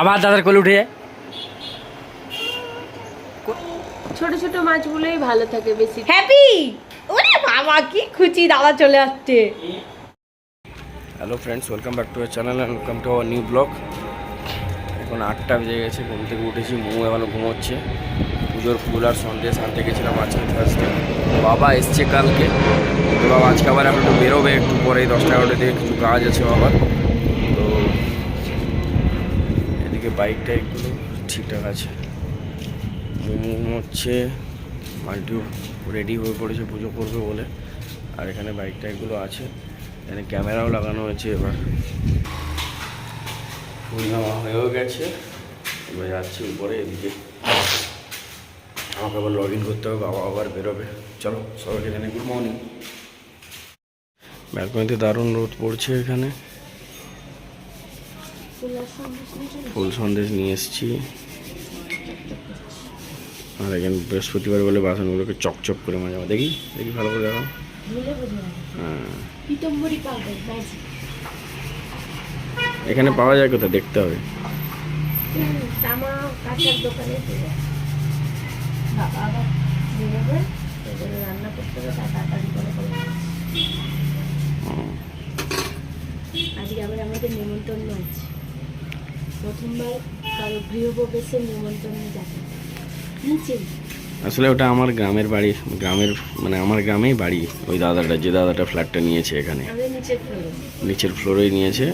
আবার দাদার কোলে উঠে যায়। ছোট ছোট মাছগুলোই ভালো থাকে বেশি। হ্যাপি! ওরে বাবা কি খুশি দাদা চলে আসছে। Hello friends welcome back to our channel and welcome to our new blog এখন আটটা বেজে গেছে ঘুম থেকে উঠেছি মু এখনও ঘুমোচ্ছে। পুজোর ফুল আর সন্দেশ আনতে গেছিলাম আজকে থার্সডে বাবা এসছে কালকে। তো বাবা আজকে আবার এখন একটু বেরোবে একটু পরে দশটা এগারোটা থেকে কিছু কাজ আছে বাবার। এদিকে টাইকগুলো ঠিকঠাক আছে। হচ্ছে মাল্টিও রেডি হয়ে পড়েছে পুজো করবে বলে। আর এখানে বাইক টাইকগুলো আছে। এখানে ক্যামেরাও লাগানো হয়েছে এবার। ফুল হয়েও গেছে। এবার যাচ্ছি উপরে এদিকে। আমাকে আবার লগ ইন করতে হবে বাবা আবার বেরোবে। চলো, সবাইকে জানি গুড মর্নিং ব্যালকনিতে দারুণ রোদ পড়ছে এখানে। ফুল সন্দেশ নিয়ে এসেছি। আর এখানে বৃহস্পতিবার বলে বাসনগুলোকে চকচক করে মাজা দেখি দেখি ভালো করে দেখো। হ্যাঁ। এখানে পাওয়া যায় কোথায়? দেখতে হবে। আজকে আবার আমাদের নিমন্ত্রণ আছে। প্রথমবার কারও গৃহপ্রবেশের নিমন্ত্রণ যাবে আসলে ওটা আমার গ্রামের বাড়ি গ্রামের মানে আমার গ্রামেই বাড়ি ওই দাদাটা যে দাদাটা ফ্ল্যাটটা নিয়েছে এখানে। নিচের ফ্লোরে ফ্লোরেই নিয়েছে।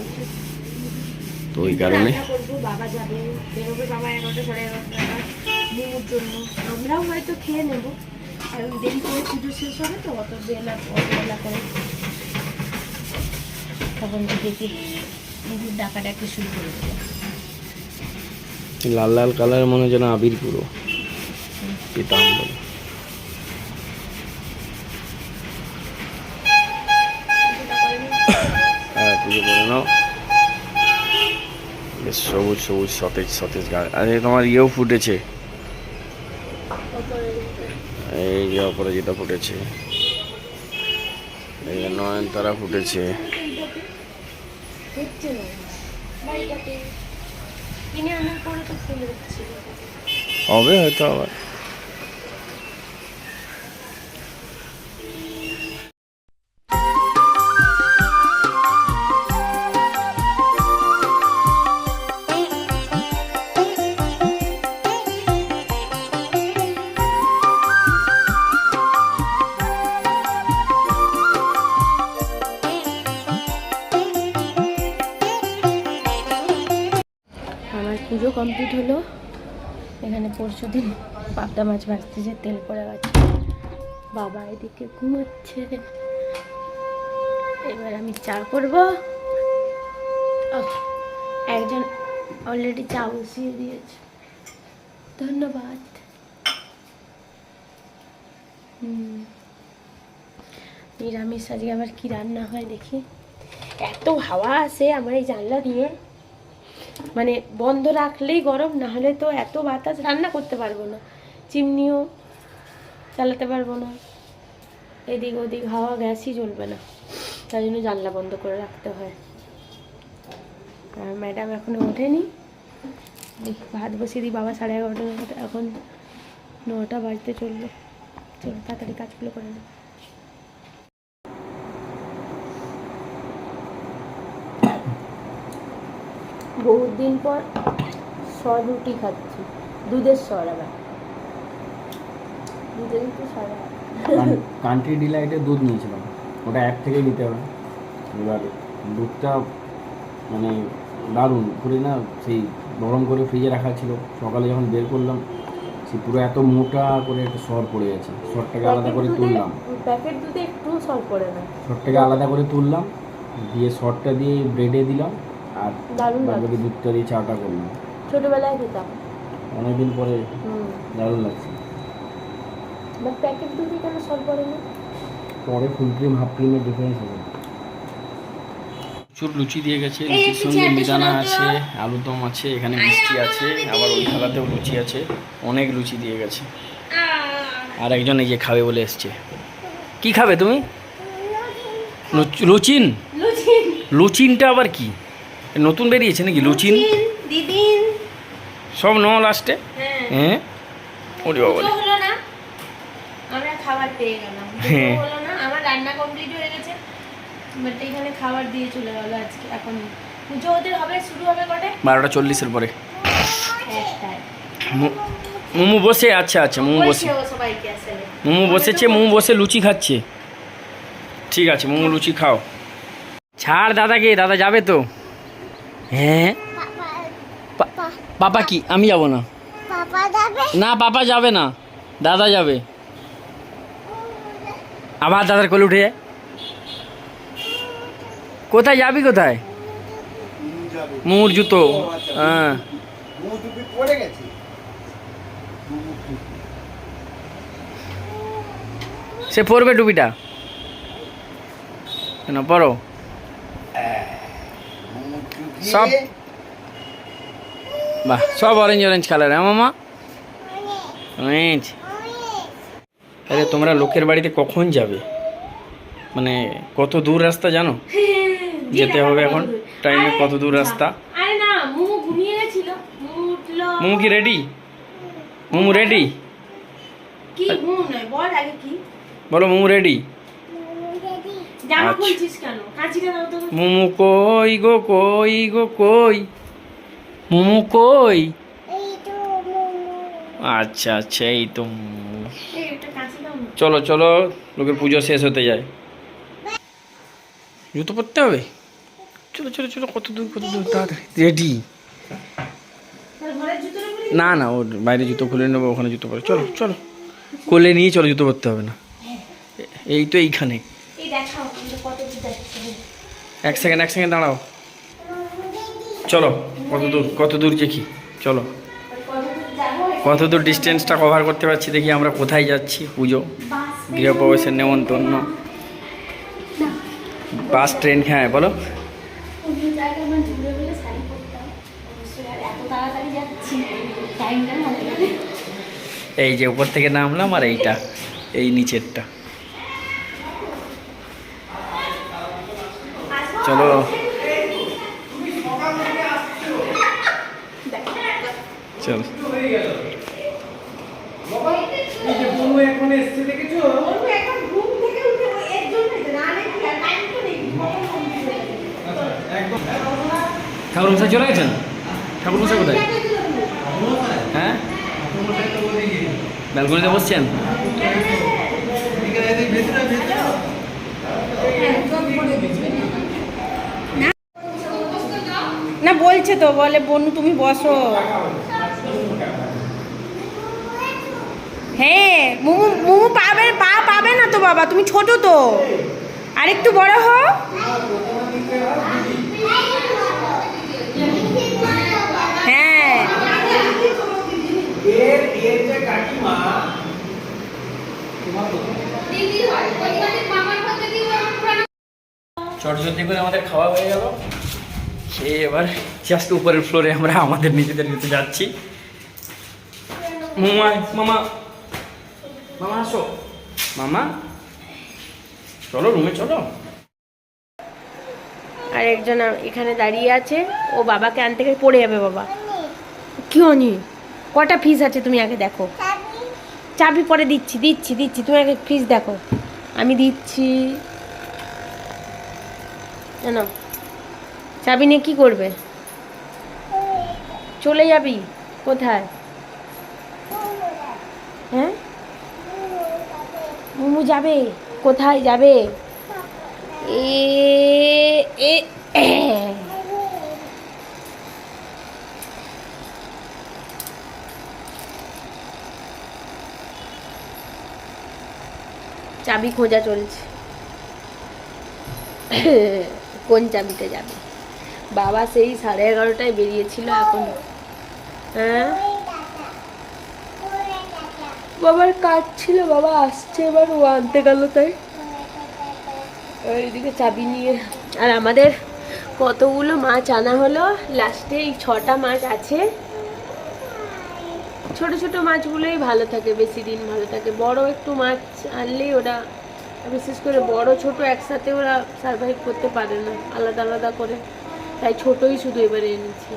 তো ওই কারণে রান্না বাবা যাবে বেরোবে বাবা এগারোটা সাড়ে এগারোটা জন্য। আমরাও হয়তো খেয়ে নেব। কারণ দেরি করে পুজো শেষ হবে তো অত বেলা অত বেলা করে। তখন দেখি দিদির ডাকাডাকি শুরু করে দেবো লাল লাল কালার মনে যেন আবির পুরো পিতাম্বর হ্যাঁ পুজো করে নাও। বেশ সবুজ সবুজ, সতেজ সতেজ গাছ। আরে, তোমার ইয়েও ফুটেছে। এই যে অপরে যেটা ফুটেছে। এই নয়নতারা ফুটেছে। হবে হয়তো আবার। আমার পুজো কমপ্লিট হলো। এখানে পরশু দিন পাবদা মাছ ভাজতে যে তেল পড়ে গেছে। বাবা এদিকে ঘুমোচ্ছে। এবার আমি চা করব। একজন অলরেডি চা বসিয়ে দিয়েছে। ধন্যবাদ। নিরামিষ, আজকে আবার কি রান্না হয় দেখি। এত হাওয়া আসে আমার এই জানলা দিয়ে। মানে বন্ধ রাখলেই গরম না হলে তো এত বাতাস, রান্না করতে পারব না। চিমনিও চালাতে পারব না। এদিক ওদিক হাওয়া, গ্যাসই জ্বলবে না। তাই জন্য জানলা বন্ধ করে রাখতে হয়। আর ম্যাডাম এখনও ওঠেনি। দেখি ভাত বসিয়ে দিই, বাবা সাড়ে এগারোটা এখন নটা বাজতে চলল। চলো, তাড়াতাড়ি কাজগুলো করে নিই বহুত দিন পর সর রুটি খাচ্ছি। দুধের সর আবার। দুধের তো সর কান্ট্রি ডিলাইটে দুধ নিয়েছিলাম। ওটা অ্যাপ থেকে নিতে হবে। এবার দুধটা মানে দারুণ। করে না সেই গরম করে ফ্রিজে রাখা ছিল। সকালে যখন বের করলাম সে পুরো এত মোটা করে একটা সর পড়ে গেছে। সরটাকে আলাদা করে তুললাম। প্যাকেট দুধে একটু সর পড়ে না। সরটাকে আলাদা করে তুললাম। দিয়ে সরটা দিয়ে ব্রেডে দিলাম। আর দারুণ বাকি লাগছে। দুধটা চাটা করলাম। ছোটবেলায় খেতাম। অনেকদিন পরে হুম। দারুণ লাগছে। বাট প্যাকেট দুধে কেন সর পড়ে না পরে ফুল ক্রিম হাফ ক্রিমের ডিফারেন্স হবে। প্রচুর লুচি দিয়ে গেছে লুচির সঙ্গে মিদানা আছে আলুদম আছে এখানে মিষ্টি আছে আবার ওই থালাতেও লুচি আছে অনেক লুচি দিয়ে গেছে। আর একজন এই যে খাবে বলে এসছে। কি খাবে তুমি? লুচ- লুচিন। লুচিনটা আবার কি? নতুন বেরিয়েছে নাকি? লুচিন? দিদিন। সব ন লাস্টে হ্যাঁ। হ্যাঁ? ওরে বাবা হলো না। আমরা খাবার পেয়ে গেলাম। হ্যাঁ। হলো না। আমার রান্না কমপ্লিট হয়ে গেছে। বাট এখানে খাবার দিয়ে চলে গেলো আজকে। এখন পুজো ওদের হবে শুরু হবে কটে? বারোটা চল্লিশের পরে। মুমু বসে আচ্ছা আচ্ছা মুমু বসে মোমো বসেছে মোমো বসে। লুচি খাচ্ছে। ঠিক আছে মোমো লুচি খাও। ছাড় দাদাকে দাদা যাবে তো। হ্যাঁ? পাপা কি? আমি যাব না। না পাপা যাবে না। দাদা যাবে। আবার দাদার কোলে উঠে কোথায় যাবি কোথায়? মুর জুতো। হ্যাঁ। সে পরবে টুপিটা। কেন? পরো। সব বাহ সব অরেঞ্জ অরেঞ্জ কালার হ্যাঁ মামা? অরেঞ্জ আরে তোমরা লোকের বাড়িতে কখন যাবে? মানে কত দূর রাস্তা জানো? যেতে হবে এখন। টাইমে কত দূর রাস্তা? না মুমু কি রেডি মোমো রেডি বলো মোমো রেডি জামা আচ্ছা। খুলছিস কেন কাঁচিটা দাও তো মোমো কই গো কই গো কই? মোমো কই? আচ্ছা আচ্ছা এই তো চলো চলো লোকের পুজো শেষ হতে যায়। জুতো পরতে হবে? চলো চলো চলো কত দূর কত দূর তাড়াতাড়ি। রেডি না না ওর বাইরে জুতো খুলে নেব ওখানে জুতো পরে। চলো চলো। কোলে নিয়ে চলো জুতো পরতে হবে না। এই তো এইখানে এই দেখাও কিন্তু কত দূর যাচ্ছে এক সেকেন্ড এক সেকেন্ড দাঁড়াও। চলো, কত দূর কত দূর দেখি, চলো। কত দূর ডিস্টেন্সটা কভার করতে পারছি দেখি আমরা কোথায় যাচ্ছি, পুজো, গৃহপ্রবেশের নেমন্তন্ন। বাস, ট্রেন হ্যাঁ বলো। এই যে উপর থেকে নামলাম আর এইটা, এই নিচেরটা চলো চলো এখন ঘুম থেকে উঠে এর জন্যই তো, নাহলে কি আর time তো নেই। ঠাকুর মশাই চলে গেছেন? ঠাকুর মশাই কোথায়? হ্যাঁ? ব্যালকনিতে বসছেন? বলছে তো বলে বনু তুমি বসো। হ্যাঁ মুমু মুমু পাবে পা পাবে না তো বাবা তুমি ছোট তো। আর একটু বড় হও। হ্যাঁ। চটজলদি করে আমাদের খাওয়া হয়ে গেল। খেয়ে এবার জাস্ট উপরের ফ্লোরে আমরা আমাদের নিজেদের নিতে যাচ্ছি। মামা মামা মামা আসো। মামা, চলো রুমে চলো। আর একজন এখানে দাঁড়িয়ে আছে, ও বাবাকে আনতে গেলে পড়ে যাবে বাবা। কি অনি কটা ফিস আছে তুমি আগে দেখো। চাবি পরে দিচ্ছি দিচ্ছি দিচ্ছি। তুমি আগে ফিস দেখো। আমি দিচ্ছি, জানো? চাবি নিয়ে কি করবে? চলে যাবি কোথায়? হ্যাঁ? মুমু যাবে। কোথায় যাবে? এ এ। চাবি খোঁজা চলছে। কোন চাবিতে যাবে? বাবা সেই সাড়ে এগারোটায় বেরিয়েছিল এখন। হ্যাঁ? বাবার কাজ ছিল, বাবা আসছে এবার, ও আনতে গেল তাই। এদিকে চাবি নিয়ে। আর আমাদের কতগুলো মাছ আনা হলো, লাস্টে এই ছটা মাছ আছে। ছোট ছোট মাছগুলোই ভালো থাকে, বেশি দিন ভালো থাকে। বড় একটু মাছ আনলেই ওরা, বিশেষ করে বড় ছোট একসাথে ওরা সার্ভাইভ করতে পারে না, আলাদা আলাদা করে। তাই ছোটই শুধু এবারে এনেছি।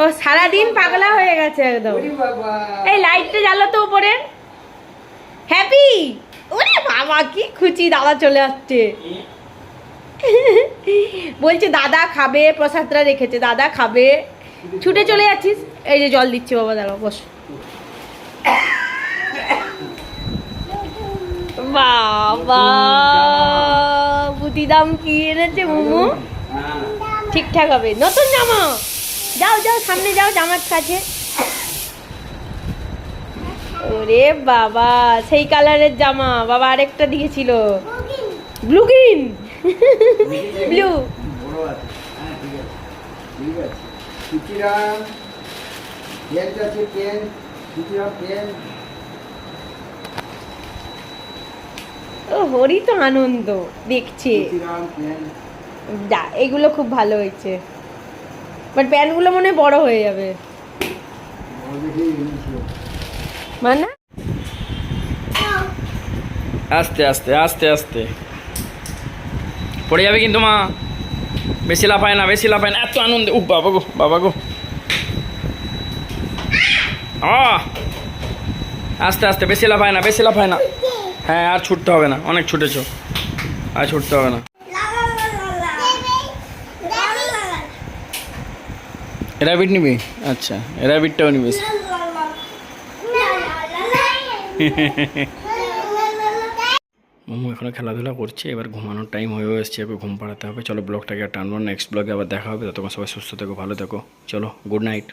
ও সারাদিন পাগলা হয়ে গেছে একদম। এই লাইটটা জ্বালো তো উপরে। হ্যাপি? ওরে বাবা কি খুচি দাদা চলে আসছে। বলছে দাদা খাবে প্রসাদটা রেখেছে দাদা খাবে। ছুটে চলে যাচ্ছিস? এই যে জল দিচ্ছি বাবা দাঁড়াও বস। বাবা বুদ্ধি দাম কি এনেছে মোমো? ঠিকঠাক হবে নতুন জামা। যাও যাও সামনে যাও জামার কাছে। ওরে বাবা সেই কালারের জামা বাবা আরেকটা দিয়েছিল। Blue green. ব্লু সুচিরাম পেন্ট আছে পেন সুচিরাম পেন। ও হরি তো আনন্দ দেখছে। সুচিরাম পেন। যা এগুলো খুব ভালো হয়েছে। বাট প্যান্টগুলো মনে হয় বড় হয়ে যাবে। মানে? আস্তে আস্তে আস্তে আস্তে। পড়ে যাবে কিন্তু মা। বেশি লাফায় না বেশি লাফায় না। এত আনন্দে উ বাবা গো বাবা গো! আস্তে আস্তে বেশি লাফায় না বেশি লাফায় না। হ্যাঁ আর ছুটতে হবে না অনেক ছুটেছো। আর ছুটতে হবে না। র্যাবিট নিবি? আচ্ছা র্যাবিটটাও নিবিস মোমো এখনও খেলাধুলা করছে, এবার ঘুমানোর টাইম হয়েও এসছে, এবার ঘুম পাড়াতে হবে। চলো ব্লগটাকে টানবো নেক্সট ব্লগে আবার দেখা হবে। ততক্ষণ সবাই সুস্থ থেকো, ভালো থেকো। চলো গুড নাইট